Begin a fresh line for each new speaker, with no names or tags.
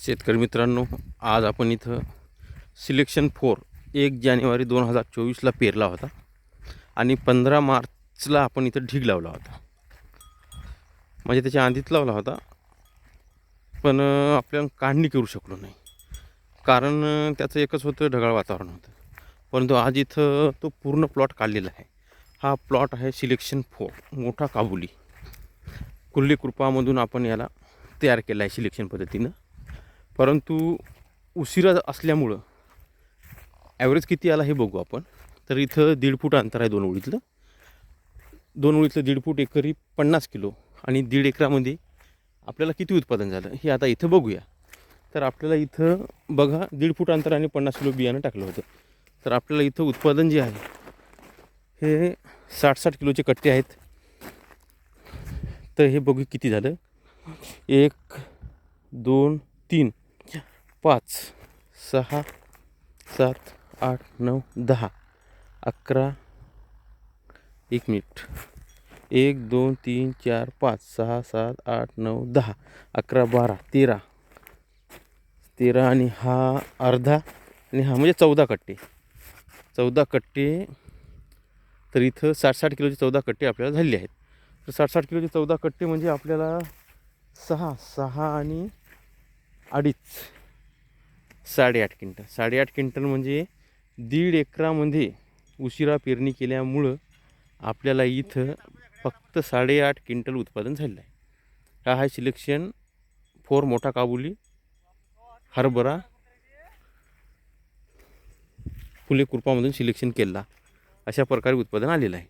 शेतकरी मित्रांनो आज आपण इथं सिलेक्शन फोर एक जानेवारी दोन हजार चोवीसला पेरला होता आणि पंधरा मार्चला आपण इथं ढीग लावला होता. म्हणजे त्याच्या आधीच लावला होता पण आपल्याला काढणी करू शकलो नाही. कारण त्याचं एकच होतं ढगाळ वातावरण होतं. परंतु आज इथं तो पूर्ण प्लॉट काढलेला आहे. हा प्लॉट आहे सिलेक्शन फोर मोठा काबुली. कुल्ली कृपामधून आपण याला तयार केला आहे सिलेक्शन पद्धतीनं. परंतु उशिरा असल्यामुळं ॲव्हरेज किती आला हे बघू आपण. तर इथं दीड फूट अंतर आहे दोन ओळीतलं दोन ओळीतलं दीड फूट एकरी पन्नास किलो आणि दीड एकरामध्ये आपल्याला किती उत्पादन झालं हे आता इथं बघूया. तर आपल्याला इथं बघा दीड फूट अंतर आणि पन्नास किलो बियाणं टाकलं होतं. तर आपल्याला इथं उत्पादन जे आहे हे साठ साठ किलोचे कट्टे आहेत. तर हे बघू किती झालं. एक दोन तीन. पाच सहा सात आठ नऊ दहा अकरा एक मिनिट. एक दोन तीन चार पाच सहा सात आठ नऊ दहा अकरा बारा तेरा. तेरा आणि हा अर्धा आणि हा म्हणजे चौदा कट्टे. चौदा कट्टे तर इथं साठ साठ किलोचे चौदा कट्टे आपल्याला झालेले आहेत. तर साठ साठ किलोचे चौदा कट्टे म्हणजे आपल्याला सहा सहा आणि अडीच. साडेआठ क्विंटल. साडेआठ क्विंटल म्हणजे दीड एकरामध्ये उशिरा पेरणी केल्यामुळं आपल्याला इथं फक्त साडेआठ क्विंटल उत्पादन झालेलं आहे. हा आहे सिलेक्शन फोर मोठा काबुली हरभरा फुले कृपामधून सिलेक्शन केला अशा प्रकारे उत्पादन आलेलं आहे.